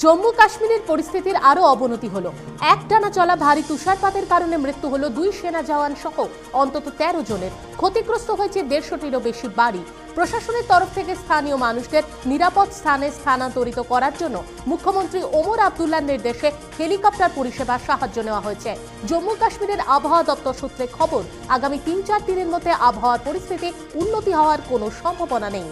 জম্মু কাশ্মীরের পরিস্থিতির আরও অবনতি হলো। একটানা চলা ভারী তুষারপাতের কারণে মৃত্যু হলো দুই সেনা জওয়ান সহ অন্তত তেরো জনের। ক্ষতিগ্রস্ত হয়েছে দেড়শোটিরও বেশি বাড়ি। প্রশাসনের তরফ থেকে স্থানীয় মানুষদের নিরাপদ স্থানে স্থানান্তরিত করার জন্য মুখ্যমন্ত্রী ওমর আবদুল্লার নির্দেশে হেলিকপ্টার পরিষেবা সাহায্য নেওয়া হয়েছে। জম্মু কাশ্মীরের আবহাওয়া দপ্তর সূত্রে খবর, আগামী তিন চার দিনের মধ্যে আবহাওয়ার পরিস্থিতি উন্নতি হওয়ার কোনো সম্ভাবনা নেই।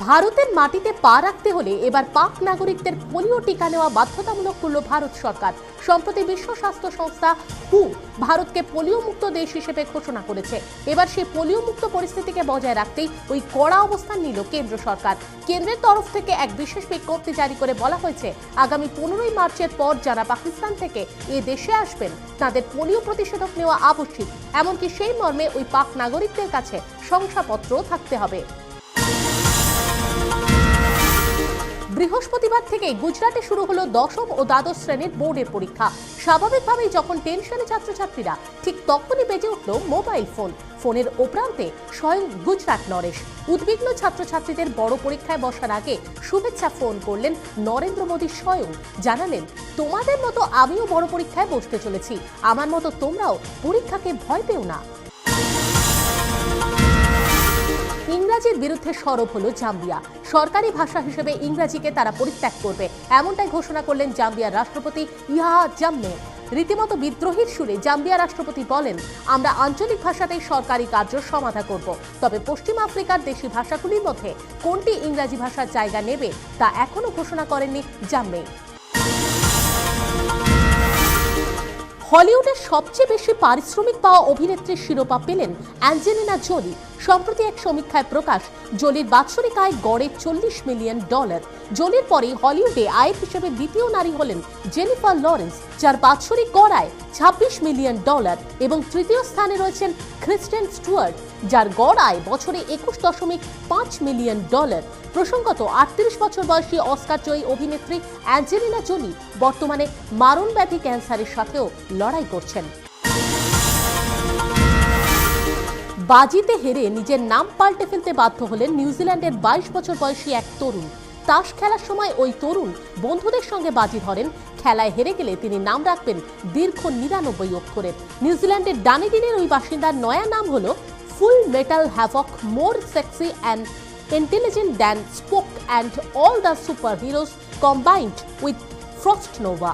ভারতের মাটিতে পা রাখতে হলে এবার পাক নাগরিকদের পোলিও টিকা নেওয়া বাধ্যতামূলক করল ভারত সরকার। সম্প্রতি বিশ্ব স্বাস্থ্য সংস্থা হু ভারতকে পোলিও মুক্ত দেশ হিসেবে ঘোষণা করেছে। এবার সেই পোলিও মুক্ত পরিস্থিতিকে বজায় রাখতেই ওই কড়া অবস্থান নিল কেন্দ্র সরকার। কেন্দ্রের তরফ থেকে এক বিশেষ বিজ্ঞপ্তি জারি করে বলা হয়েছে, আগামী পনেরোই মার্চের পর যারা পাকিস্তান থেকে এ দেশে আসবেন, তাদের পোলিও প্রতিষেধক নেওয়া আবশ্যিক। এমনকি সেই মর্মে ওই পাক নাগরিকদের কাছে শংসাপত্রও থাকতে হবে। বৃহস্পতিবার থেকে গুজরাটে শুরু হলো দশম ও দ্বাদশ শ্রেণির বোর্ডের পরীক্ষা। স্বাভাবিকভাবেই যখন টেনশনে ছাত্রছাত্রীরা, ঠিক তখনই বেজে উঠল মোবাইল ফোন। ফোনের ওপ্রান্তে স্বয়ং গুজরাট নরেশ। উদ্বিগ্ন ছাত্রছাত্রীদের বড় পরীক্ষায় বসার আগে শুভেচ্ছা ফোন করলেন নরেন্দ্র মোদী স্বয়ং। জানালেন, তোমাদের মতো আমিও বড় পরীক্ষায় বসতে চলেছি। আমার মতো তোমরাও পরীক্ষাকে ভয় পেও না। ইংরাজির বিরুদ্ধে সরব হলো জাম্বিয়া। সরকারি ভাষা হিসেবে ইংরাজিকে তারা পরিত্যাগ করবে। এমনটাই ঘোষণা করলেন জাম্বিয়ার রাষ্ট্রপতি ইহা জাম্মে। রীতিমতো বিদ্রোহীর সুরে জাম্বিয়া রাষ্ট্রপতি বলেন, আমরা আঞ্চলিক ভাষাতেই সরকারি কার্য সমাধা করব। তবে পশ্চিম আফ্রিকার দেশি ভাষাগুলির মধ্যে কোনটি ইংরাজি ভাষার জায়গা নেবে তা এখনও ঘোষণা করেননি জাম্মে। হলিউডের সবচেয়ে বেশি পারিশ্রমিক পাওয়া অভিনেত্রীর শিরোপা পেলেন অ্যাঞ্জেলিনা জোলি। সম্প্রতি এক সমীক্ষায় প্রকাশ, জোলির বাৎসরিক আয় গড়ে চল্লিশ মিলিয়ন ডলার। জোলির পরে হলিউডে আয়ের হিসেবে দ্বিতীয় নারী হলেন জেনিফার লরেন্স, যার বাৎসরিক গড় আয় ছাব্বিশ মিলিয়ন ডলার এবং তৃতীয় স্থানে রয়েছেন ক্রিস্টেন স্টুয়ার্ট, যার গড় আয় বছরে একুশ দশমিক পাঁচ মিলিয়ন ডলার। প্রসঙ্গত, আটত্রিশ বছর বয়সী অস্কার জয়ী অভিনেত্রী অ্যাঞ্জেলিনা জোলি বর্তমানে মারণ ব্যাধি ক্যান্সারের সাথেও লড়াই করছেন। বাজিতে হেরে নিজের নাম পাল্টে ফেলতে বাধ্য হলেন নিউজিল্যান্ডের বাইশ বছর বয়সী এক তরুণ। তাস খেলার সময় ওই তরুণ বন্ধুদের সঙ্গে বাজি ধরেন। খেলায় হেরে গেলে তিনি নাম রাখবেন দীর্ঘ নিরানব্বই অক্ষরের নিউজিল্যান্ডের ডানিডিনের ওই বাসিন্দার নয়া নাম হলো full metal havoc, more sexy and intelligent than Spock and all the superheroes combined with Frost Nova.